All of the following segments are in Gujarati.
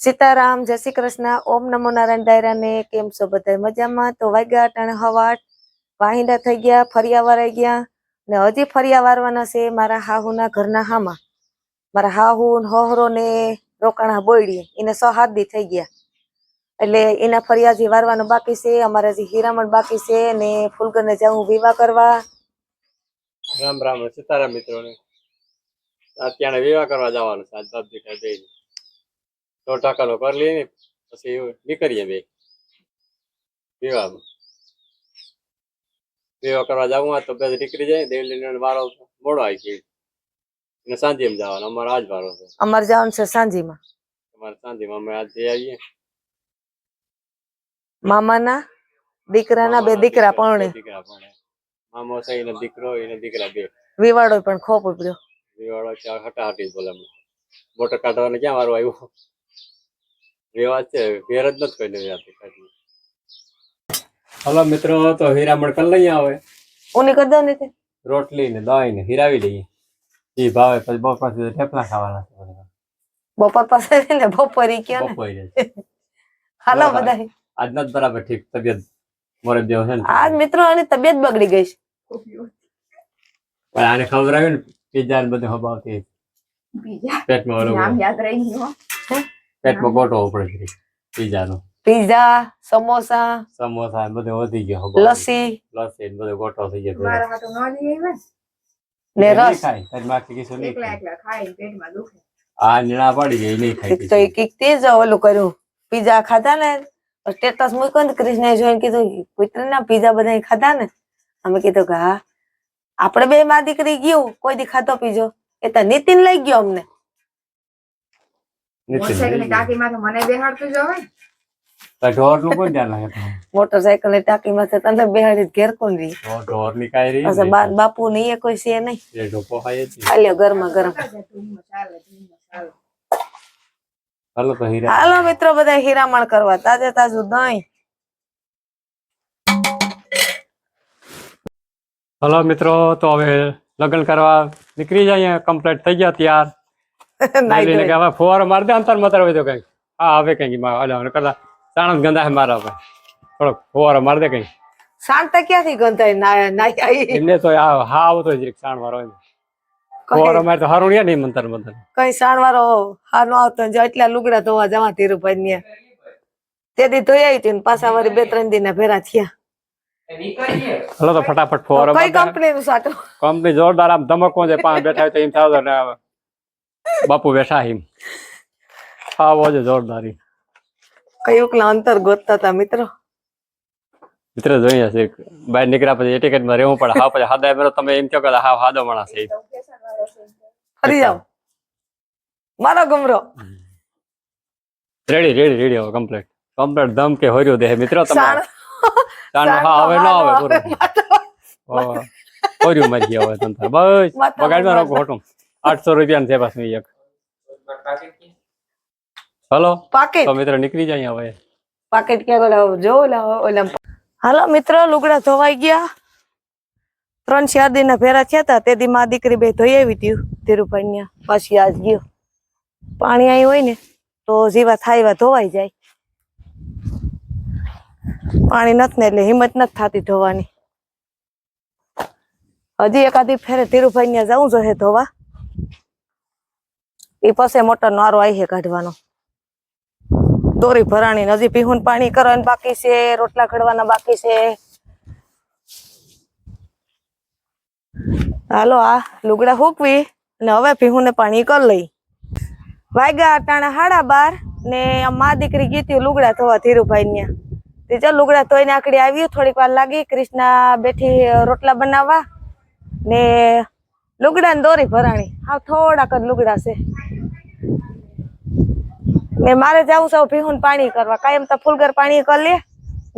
સીતારામ, જય શ્રી કૃષ્ણ. ઓમ નમો નારાયણ દાયરા ને કેમ છો બધા મજામાં? તો વાગ્યા ટાણે હવાટ વાહિંદા થઈ ગયા, ફરિયા વરાઈ ગયા ને હજી ફરિયા વારવાના છે મારા હાહુના ઘરના હામાં. મારા હાહુ હોહરો ને રોકાણા બોયડી એને સો થઈ ગયા. એટલે એના ફરિયા હજી વારવાનું બાકી છે, અમારે હજી હીરામણ બાકી છે ને ફૂલગર ને જાઉં વિવાહ કરવા. રામ રામ, સીતારામ મિત્રોને. અત્યારે વિવાહ કરવા જવાનું છે, આજ બાપ દીકરા બે સો ટકાનો કરી લઈએ ને પછી નીકળીએ બે. વિવાહમાં વિવાહ કરવા જવું તો બે નીકળી જાય. દેવલી વારો મોડો આવી ગયો. અને સાંજે જવાનું. અમારો આજ વારો છે. અમારે જવાનું છે સાંજીમાં. અમારે સાંજેમાં અમે આજે આવીએ. મામાના દીકરાના બે દીકરા પરણે. દીકરા પણ મામો છે એનો દીકરો એને દીકરા બે. વિવાડો પણ ખોપ ઉપડ્યો વિવાડો હટાહટી બોલે. મોટર કાઢવાને ક્યાં વારો આવ્યો? વિવાદ છે ફેર જ નથી કોઈ નથી હલો મિત્રો તો હીરામણ કરી લઈ આવે. ઉની કરી ને રોટલી ને દહીં ને હીરાવી લઈએ. એ ભાવે પછી બપોર સુધી થેપલા ખાવાના છે બપોર પાસે ને બપોરી કયો ને? બપોર હાલો બધા આજ નથી બરાબર ઠીક તબિયત. મોરે દેવ છે આજ મિત્રો આની તબિયત બગડી ગઈ છે. પણ આને ખબર આવી ને પીઝા ને બધું હબાવતી. બીજા પેટમાં ઓલું નામ યાદ રહી ગયું પેટમાં ગોટો પડે પીઝા નો પીઝા સમોસા સમોસા ને બધું વધી ગયો લસ્સી. લસ્સી ને બધો ગોટો થઈ ગયો. ન ને? રસ. ખાય. તારી માખી કીશું નહીં એકલા એકલા ખાઈને પેટમાં દુખે. આ નીણા પડી ગઈ નહીં ખાઈ તો એક એક તેજ ઓલું કર્યું. પીઝા ખાધા ને સ્ટેટસ મૂક્યો ને કૃષ્ણે જોઈને કીધું કુતરીના પીઝા બધા ખાધા ને? અમે કીધું કે હા. આપણે બે માં દીકરી ગયું કોઈ દી ખાતો પીજો એ તો નીતિન લઈ ગયો અમને. મોટરસાઇકલની ટાંકીમાં તો મને બેહાડતું જ હોય. ઢોરનું કોઈ ધ્યાન રાખે મોટરસાયકલની ટાંકી માં તને બેહાડી ઘેર કોણ રહી? ઢોર- ની કાંઈ રહી નહીં. બાપુ ને એ કોઈ છે નહીં. એ ખાય હાલ્યો ગરમા હાલો તો હીરા હાલો મિત્રો બધા હીરામણ કરવા. તાજે તાજું દહીં. હાલો મિત્રો તો હવે લગ્ન કરવા નીકળી જાય કમ્પ્લીટ થઈ ગયા તૈયાર. હવે ફુવારો મારી દે અંતર મતર હોય તો કઈ હા હવે કઈ કરતા ચાણસ ગંદા હે મારા હવે થોડોક ફુવારો મારી દે કઈ શાંત ક્યાંથી ગંધાય? ના નાઈ આવી. એમને તો આ હા આવતો જ સાણ વાળો. ફુવારો મારે તો હારું નહીં નહીં મંતર મંતર. કઈ સાણવારો હા? નો આવતો જો એટલા લુગડા ધોવા જવા ધીરુભાઈ ને તેથી ધોઈ આવી હતી પાછા વળી બે ત્રણ દિન ભેરા થયા. હલો તો ફટાફટ ફુવારો કઈ કંપની નું સાટો? કંપની જોરદાર આમ ધમકો છે પાંચ બેઠા હોય તો એમ ને બાપુ બેઠા હિમ. હા છે જોરદારી. કયું ક્લાંતર ગોતતા હતા મિત્રો? મિત્ર જોઈએ છે બહાર નીકળ્યા પછી એટીકેટમાં રહેવું પડે. હા પછી હાદા મેરો તમે એમ કહો કે હા હાદો માણસ છે. ફરી જાઓ. મારો ગમરો. રેડી રેડી રેડી હવે કમ્પ્લીટ કમ્પ્લીટ દમ કે હોર્યો દેહ મિત્રો તમે તાણ હા હવે ન આવે પૂરું હોર્યું મરી ગયા હવે તંત્ર બસ. બગાડમાં રાખો ખોટું આઠસો રૂપિયા છે પાછું એક. હલો? પાકેટ તો મિત્રો નીકળી જાય હવે. પાકેટ ક્યાં ઓલા જો ઓલા ઓલા. હાલો મિત્રો લુગડા ધોવાઈ ગયા. ત્રણ ચાર દિન ભેરા થયા હતા તે દી માં દીકરી બે ધોઈ આવી હતી ધીરુભાઈ ને પાછી આજ ગયો. પાણી અહીં હોય ને તો જીવા થાય એવા ધોવાઈ જાય. પાણી નથી ને એટલે હિંમત નથી થતી ધોવાની. હજી એકાદી ફેરે ધીરુભાઈ ને જવું જોઈએ ધોવા. એ પાસે મોટર નો આરો આવી કાઢવાનો. દોરી ભરાણી હજી પીહુન પાણી કરવાનું બાકી છે, રોટલા ઘડવાના બાકી છે. હાલો, આ લુગડા હૂકવી ને હવે પીહું ને પાણી કરી લઈ. વાગ્યા અટાણા હાડા બાર ને મા દીકરી ગીતી લુગડા ધોવા ધીરુભાઈ ને ચાલ લુગડા ધોઈને આકડી આવ્યું થોડીક વાર લાગી, ક્રિષ્ના બેઠી રોટલા બનાવવા ને લુગડા ને દોરી ભરાણી. હા થોડાક જ લુગડા છે. ને મારે જવું છે ભીહું પાણી કરવા. કાયમ તો ફૂલગર પાણી કરી લે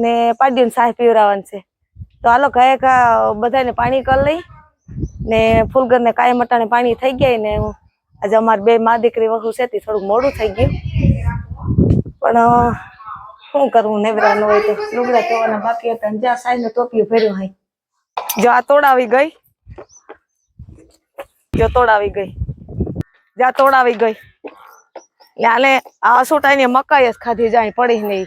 ને પાડ્યું સાહેબ પીવરાવાનું છે. તો હાલો ઘરે બધાને પાણી કરી લઈ ને ફૂલગર ને કાયમ અટાણે પાણી થઈ ગયા ને આજે અમારે બે મા દીકરી વહુ છે તે થોડું મોડું થઈ ગયું. પણ શું કરવું નેવરાનું હોય તો. લુગડા ધોવાના બાકી હતા જ્યાં સાઈ ને ટોપિયું ભર્યું હોય. જો આ તોડાવી ગઈ. જો તોડાવી ગઈ. જ્યાં તોડાવી ગઈ. એટલે આ અસોટાની મકાઈ જ ખાધી જાય, પડી નહીં.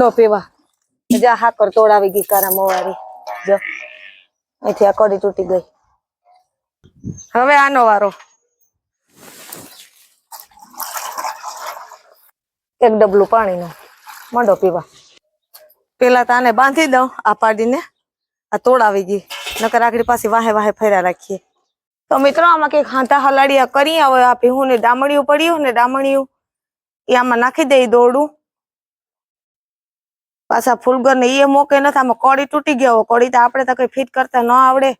લો પીવા. જા, હાકર તોડાવી ગઈ કારા મોવારી. જો, અહીંથી આ કડી તૂટી ગઈ. હવે આનો વારો. એક ડબલું પાણીનું. મંડો પીવા. પેલા તો આને બાંધી દઉં, આ પાડીને આ તોડાવી ગઈ. નકર આગળ પાછી વાહે વાહે ફર્યા રાખીએ. તો મિત્રો આમાં કંઈક હાંતા હલાડિયા કરી હવે આ ભીહું ને ડામણિયું પડ્યું ને ડામણિયું એ આમાં નાખી દઈ દોડું પાછા ફૂલગર ને એ મોકે નથી આમાં કોળી તૂટી ગયો કોળી તો આપણે તો કઈ ફિટ કરતા ન આવડે.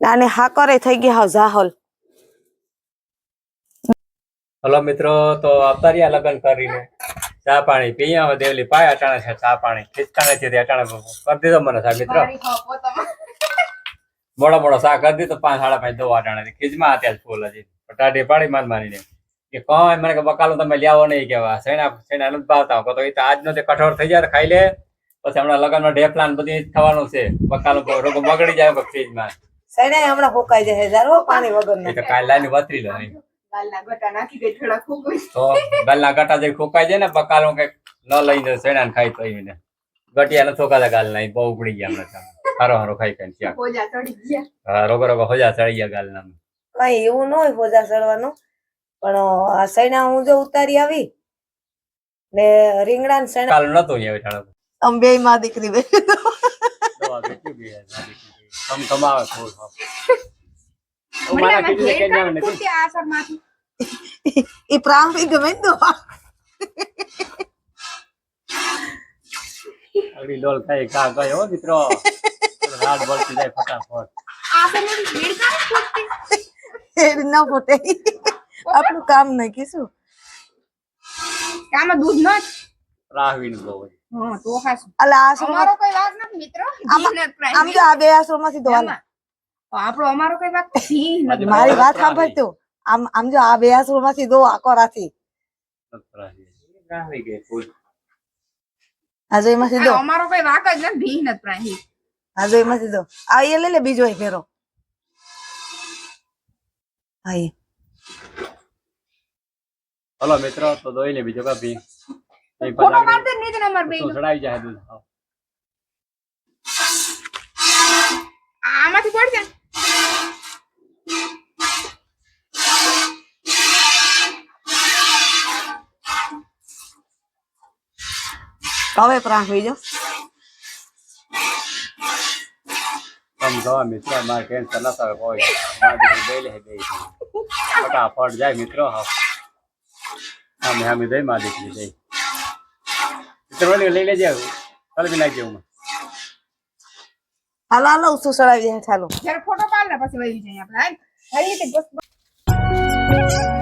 અને હાકરે થઈ ગયા હાવ જાહલ હલો મિત્રો તો આવતા રહ્યા લગ્ન કરીને ચા પાણી પી હવે દેવલી પાય અટાણે છે ચા પાણી. ખીચતા નથી અટાણે કરી દીધો મને સાહેબ મિત્રો. મોડો મોડા શાક કરી તો પાંચ સાડા પાંચ દવા અટાણે ખીજમાં અત્યારે ફૂલ હજી. પટાટી પાડી માર મારીને. કે કોઈ? મને કે બકાલો તમે લ્યાવો નહીં કેવા. સેના સેના નથી ભાવતા. કહો તો એ તો આજનો તે કઠોર થઈ જાય ખાઈ લે. પછી હમણાં લગ્નમાં ઢેફલાન બધી થવાનું છે. બકાલો રોગો બગડી જાય ફ્રીજમાં સૈને હમણાં ફોકાઈ જાય જારો પાણી વગર એ તો કાલે લાઈને વતરી લો નહીં. ગટા નાખી દે થોડા ખોગવી. તો ગાલના ગાટા જે ખોકાઈ જાય ને બકાલો કંઈક ન લઈને સેના ખાઈ તો એને. ગટિયા ન થોકાતા ગાલ ના બહુ ઉપડી ગયા હમણાં હારો હારો ખાઈ ખાઈ ત્યાં. હોજા ચડી ગયા. હા રોગો રોગો હોજા ચડી ગયા ગાલ નામ. કઈ એવું ન હોય ફોજા ચડવાનું. પણ આ સૈણા હું જો ઉતારી આવી ને રીંગણા ને સૈણા કાલ નતું અહીંયા બેઠાડો આમ માં દીકરી બે કમ કમાવે થોડું મારા કીધું કે નથી ગમે તો અગડી ડોલ ખાઈ કા ગયો હો મિત્રો રાડ બળતી જાય ફટાફટ. કામ એ ન ફૂટે? આપણું કામ નહીં કીશું. કે દૂધ ન રાહવીન બહુ હા, તો. અલા અમારો કોઈ વાંક નથી મિત્રો. આમાં- જો આ બે આશ્રમમાંથી ધોવાના આપણો અમારો કોઈ નથી. મારી વાત સાંભળ તું આમ આમ જો આ બે આશ્રમમાંથી દો આકો રાથી રાહવી. ગઈ આ જો એમાંથી દો અમારો કોઈ વાક જ નથી ભી નથી પ્રાહી આ જો એમાંથી દો આ એ લઈ લે બીજો એ ફેરો. હા એ. હલો મિત્રો તો દોઈ લે બીજો કા ભી ફોટો માર દે ને અમારે તો બેયનો. ચડાવી જાય દૂધ આમાંથી પડ ને? હવે પ્રાંત બીજો તમ જો મિત્રો મારે દઈ લે બે ફટાફટ જાય મિત્રો હાવ સામે સામે દઈ મારી દીકરી દઈ મિત્રો લઈ લેજે કલબી નાખી હું હાલો હાલો ઉસુ ચડાવી દે ચાલો જ્યારે ફોટો પાડ ને પછી વહી જઈએ આપણે હાલ. હાલ, એ તો બસ-